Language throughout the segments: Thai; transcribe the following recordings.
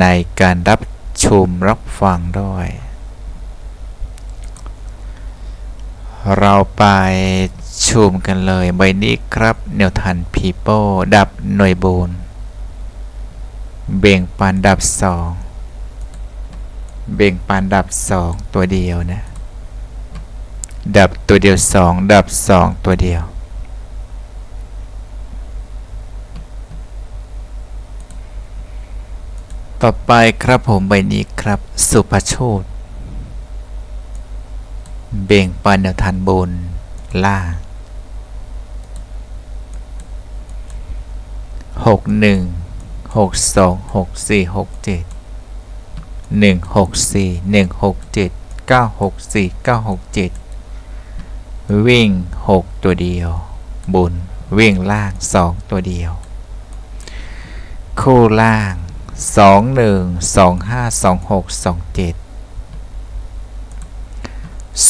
ในการรับชมรับฟังด้วย เราไปชมกันเลยใบนี้ครับแนวทันพีโป้ดับหน่วยบูนเบ่งปันดับสองเบ่งปันดับสองตัวเดียวนะ ดับตัวเดียวสองดับสองตัวเดียว ต่อไปครับผมใบนี้ครับ สุภโชตเบ่งปันแนวทันบน ล่างหกหนึ่งหกสองหกสี่หกเจ็ดหนึ่งหกสี่หนึ่งหกเจ็ดเก้าหกสี่เก้าหกเจ็ดวิ่งหกตัวเดียวบุญวิ่งล่างสองตัวเดียว คู่ล่าง สองหนึ่งสองห้าสองหกสองเจ็ด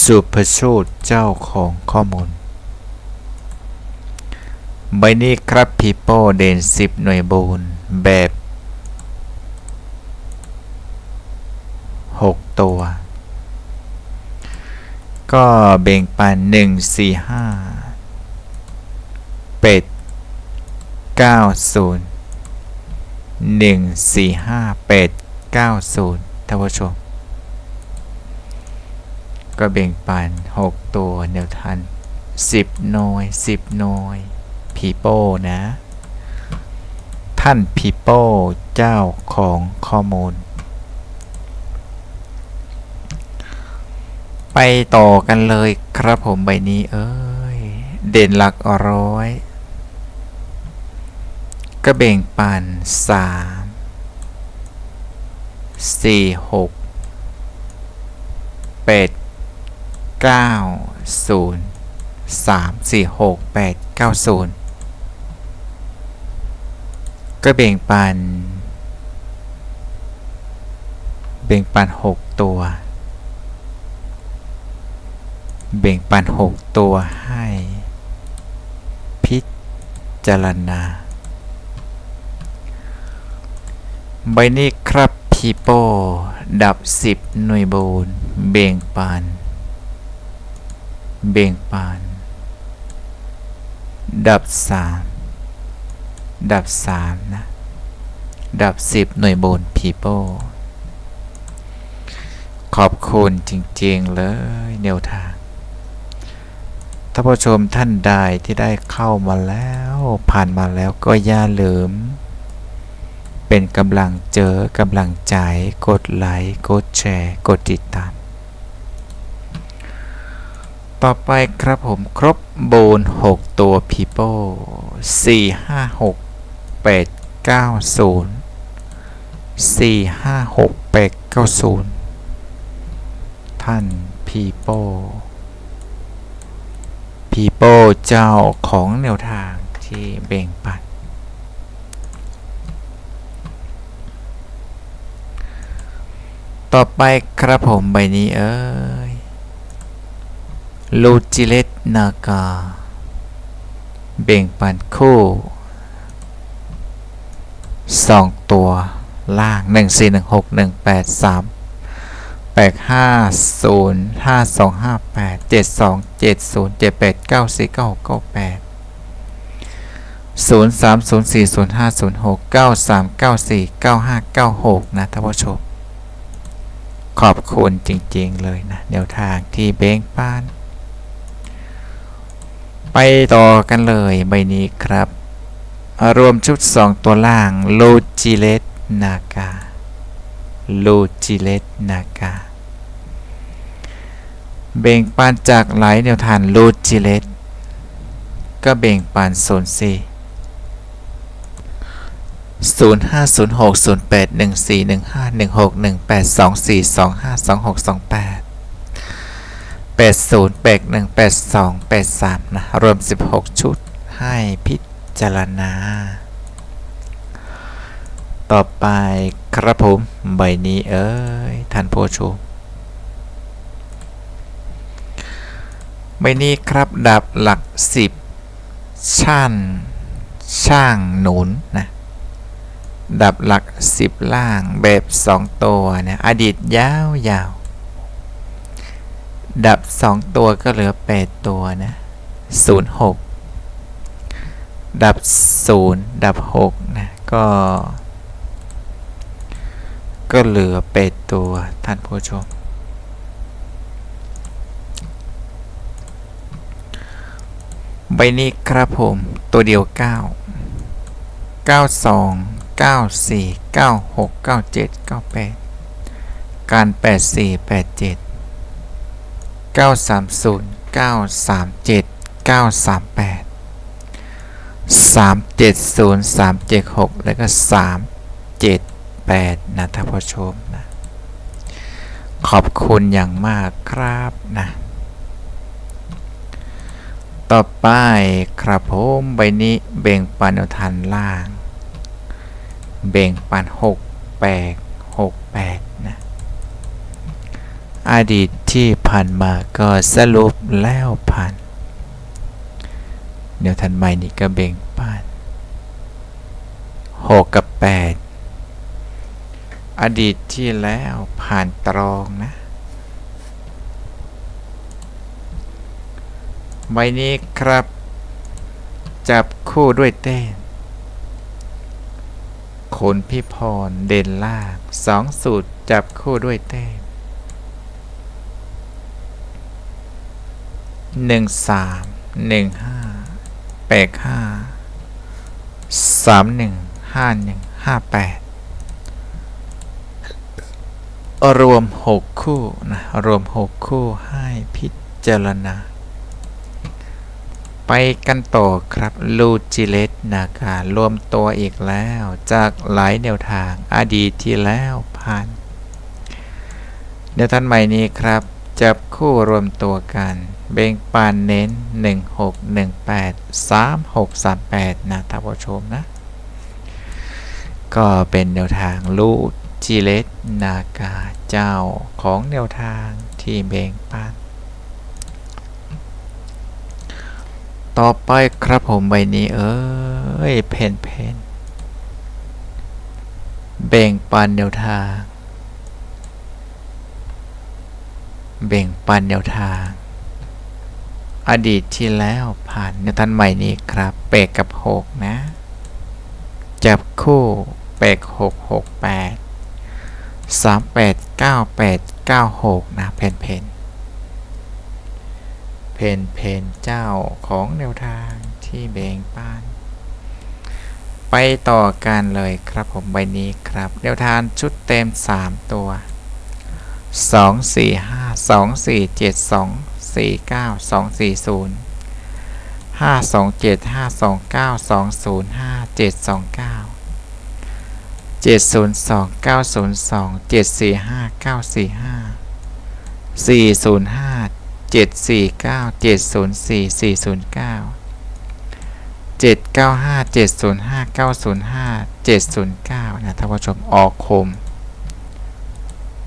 สุภโชตเจ้าของข้อมูล ใบนี้ครับพีโป้เด่นสิบหน่วยบูนแบบ6ตัว ก็เบ่งปัน1 4 5เป็ด90 1 4 5เป็ด90ท่านผู้ชม ก็เบ่งปัน 6 ตัวแนวทัน 10 หน่วย 10 หน่วย พีโป้นะ ท่านพีโป้เจ้าของข้อมูล ไปต่อกันเลยครับผมใบนี้เอ้ย เด่นหลักร้อย ก็เบ่งปันสามสี่หกแปดเก้าศูนย์สามสี่หกแปดเก้าศูนย์ก็เบ่งปัน เบ่งปันหกตัว เบ่งปันหกตัวให้ พิจารณา ใบนี้ครับพีโป้ดับสิบหน่วยบูนเบ่งปันเบ่งปันดับสามดับสามนะ ดับสิบหน่วยบนพีโป้ขอบคุณจริง ๆ เลยแนวทางท่านผู้ชมท่านใดที่ได้เข้ามาแล้ว ผ่านมาแล้วก็อย่าลืม เป็นกำลังเจอกำลังใจ กดไลค์ กดแชร์ กดติดตาม ต่อไปครับผมครบโบน 6 ตัวพีโป้4 5 6 8 9 0 4 5 6 8 9 0 ท่านพีโป้พีโป้เจ้าของแนวทางที่เบ่งปัน ต่อไปครับผมใบนี้เอ้ยลูจิเลตนากา เบ่งปันคู่สองตัวล่างหนึ่งสี่หนึ่งหกหนึ่งแปดสามแปดห้าศูนย์ห้าสองห้าแปดเจ็ดสองเจ็ดศูนย์เจ็ดแปดเก้าสี่เก้าหกเก้าแปดศูนย์สามศูนย์สี่ศูนย์ห้าศูนย์หกเก้าสามเก้าสี่เก้าห้าเก้าหกนะท่านผู้ชม ขอบคุณจริง ๆ เลยนะแนวทางที่เบ้งป้าน ไปต่อกันเลยใบนี้ครับ รวมชุด 2 ตัวล่างโลจิเลตนากาโลจิเลตนากาเบ่งปานจากหลายแนวทางโลจิเลตก็เบ่งปานโซนซี ศูนย์ห้าศูนย์หกศูนย์แปดหนึ่งสี่หนึ่งห้าหนึ่งหกหนึ่งแปดสองสี่สองห้าสองหกสองแปดแปดศูนย์แปดหนึ่งแปดสองแปดสามนะ รวมสิบหกชุดให้พิจารณา ต่อไปครับผม ใบนี้เอ้ยท่านผู้ชมใบนี้ครับดับหลักสิบช่างช่างหนุนนะ ดับหลักสิบล่างแบบสองตัวเนี่ยอดีตยาวยาวดับสองตัวก็เหลือแปดตัวนะศูนย์หกดับศูนย์ดับหกนะก็ ก็เหลือแปดตัวท่านผู้ชมใบนี้ครับผมตัวเดียว 9 92 94 96 97 98 การ 84 87 930 937 938 370 376 แล้วก็ 378 นะท่านผู้ชมนะ ขอบคุณอย่างมากครับนะ ต่อไปครับผมใบนี้เบ่งปันแนวทานล่าง เบ่งปันหกแปดหกแปดนะอดีตที่ผ่านมาก็สรุปแล้วผ่านแนวทันใหม่นี่ก็เบ่งปันหกกับแปดอดีตที่แล้วผ่านตรองนะ ใบนี้ครับ จับคู่ด้วยเต้น คนพิพร เด่นลางสองสูตรจับคู่ด้วยเต้นหนึ่งสามหนึ่งห้าแปดห้าสามหนึ่งห้าหนึ่งห้าแปดรวมหกคู่นะรวมหกคู่ให้พิจารณา ไปกันต่อครับลูจิเลตนาการรวมตัวอีกแล้วจากหลายแนวทางอดีตที่แล้วผ่านแนวท่านใหม่นี้ครับ จับคู่รวมตัวกัน เบ่งปานเน้น 1618 3638 นะท่านผู้ชมนะ ก็เป็นแนวทางลูจิเลตนากาเจ้าของแนวทางที่เบ่งปาน ต่อไปครับผมใบนี้เอ้ยเพนเพนเบ่งปันแนวทางเบ่งปันแนวทาง อดีตที่แล้วผ่านแนวทางใหม่นี้ครับเปกกับ6นะ จับคู่เปดหก6 6 8 3 8 9 8 9 6นะเพนเพน เพนเพนเจ้าของแนวทางที่เบ่งปาน ไปต่อกันเลยครับผมใบนี้ครับ แนวทางชุดเต็ม 3 ตัว 2 4 5 2 4 7 2 4 9 2 4 0 5 2 7 5 2 9 2 0 5 7 2 9 7 0 2 9 0 2 7 4 5 9 4 5 4 0 5 7 4 9 7 0 4 4 0 9 7 9 5 7 0 5 9 0 5 7 0 9 นะท่านผู้ชมออกคม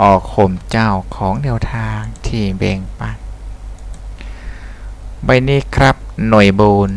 ออกคมเจ้าของแนวทางที่เบ่งปันใบนี้ครับหน่วยบูน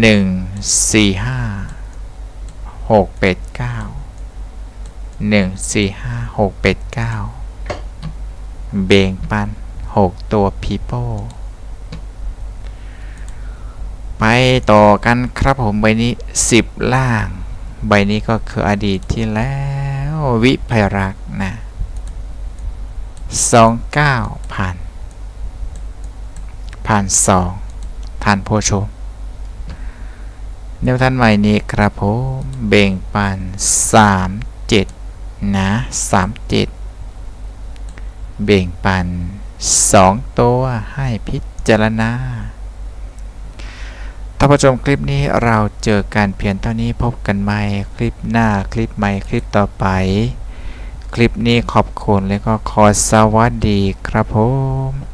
หนึ่งสี่ห้าหกเป็ดเก้าหนึ่งสี่ห้าหกเป็ดเก้า เบ่งปันหกตัวพีโป้ไปต่อกันครับผมใบนี้สิบล่าง ใบนี้ก็คืออดีตที่แล้ววิภัยรักษ์นะสองเก้าพันผ่านสองท่านผู้ชมแนวท่านใหม่นี้ครับผมเบ่งปันสามเจ็ดนะสามเจ็ด เบ่งปันสองตัวให้พิจารณาท่านผู้ชมคลิปนี้เราเจอกันเพียงเท่านี้พบกันใหม่คลิปหน้าคลิปใหม่คลิปต่อไป คลิปนี้ขอบคุณและก็ขอสวัสดีครับผม